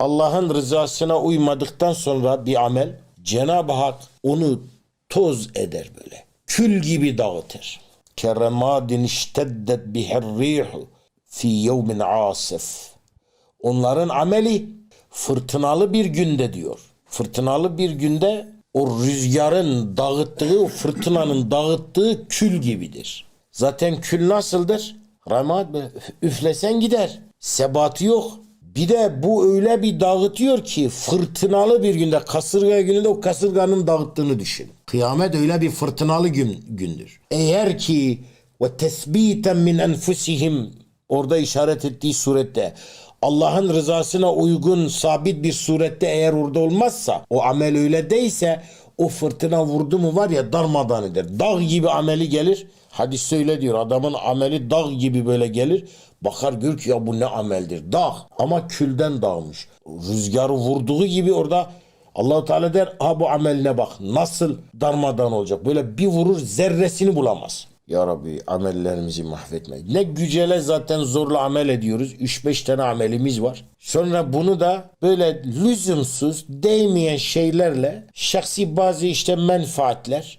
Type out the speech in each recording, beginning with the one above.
Allah'ın rızasına uymadıktan sonra bir amel Cenab-ı Hak onu toz eder böyle. Kül gibi dağıtır. Keremadin işteddet biherrihu fi yevmin asif. Onların ameli fırtınalı bir günde diyor. Fırtınalı bir günde o rüzgarın dağıttığı, o fırtınanın dağıttığı kül gibidir. Zaten kül nasıldır? Ramad üflesen gider. Sebatı yok. Bir de bu öyle bir dağıtıyor ki fırtınalı bir günde kasırga gününde o kasırganın dağıttığını düşün. Kıyamet öyle bir fırtınalı gün, gündür. Eğer ki ve tesbiten min enfusihim orada işaret ettiği surette Allah'ın rızasına uygun sabit bir surette eğer orada olmazsa o amel öyle değilse o fırtına vurdu mu var ya darmadan eder. Dağ gibi ameli gelir. Hadis söyle diyor adamın ameli dağ gibi böyle gelir. Bakar gör ki ya bu ne ameldir. Dağ ama külden dağılmış. Rüzgarı vurduğu gibi orada Allahu Teala der ha bu ameline bak nasıl darmadan olacak. Böyle bir vurur zerresini bulamaz. Ya Rabbi amellerimizi mahvetme. Ne gücele zaten zorla amel ediyoruz. 3-5 tane amelimiz var. Sonra bunu da böyle lüzumsuz değmeyen şeylerle şahsi bazı işte menfaatler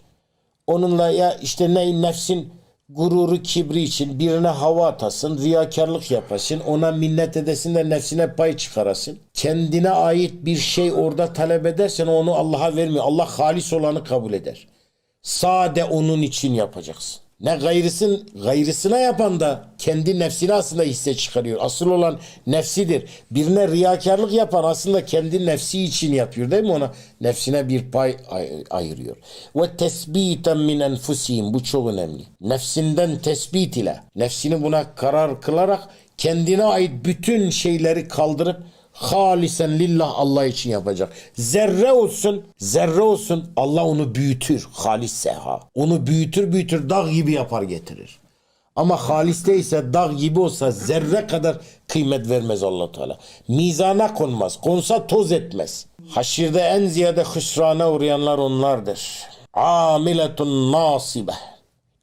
onunla ya işte ne nefsin gururu kibri için birine hava atasın, riyakarlık yapasın, ona minnet edesin de nefsine pay çıkarasın. Kendine ait bir şey orada talep edersen onu Allah'a vermiyor. Allah halis olanı kabul eder. Sade onun için yapacaksın. Ne gayrısın, gayrısına yapan da kendi nefsine aslında hisse çıkarıyor. Asıl olan nefsidir. Birine riyakarlık yapan aslında kendi nefsi için yapıyor değil mi ona? Nefsine bir pay ay- ayırıyor. Ve tesbiten min enfusihim. Bu çok önemli. Nefsinden tespit ile, nefsini buna karar kılarak kendine ait bütün şeyleri kaldırıp halisen lillah Allah için yapacak. Zerre olsun, zerre olsun Allah onu büyütür. Halis seha. Onu büyütür büyütür dağ gibi yapar getirir. Ama halis değilse dağ gibi olsa zerre kadar kıymet vermez allah Teala. Mizana konmaz. Konsa toz etmez. Haşirde en ziyade hüsrana uğrayanlar onlardır. Amiletun nasibe.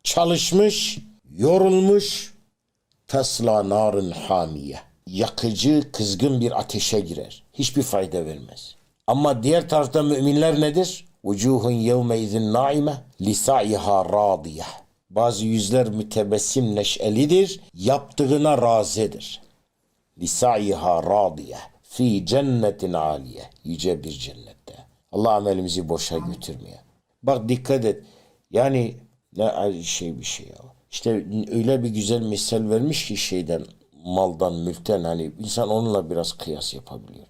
Çalışmış, yorulmuş, tasla narın hamiye. Yakıcı, kızgın bir ateşe girer. Hiçbir fayda vermez. Ama diğer tarafta müminler nedir? Vucuhun yevme izin naime lisaiha radiye. Bazı yüzler mütebessim neşelidir, yaptığına razıdır. Lisaiha radiye fi cennetin aliye. Yüce bir cennette. Allah amelimizi boşa götürmeye. Bak dikkat et. Yani ne şey bir şey ya. İşte öyle bir güzel misal vermiş ki şeyden maldan mülkten hani insan onunla biraz kıyas yapabiliyor.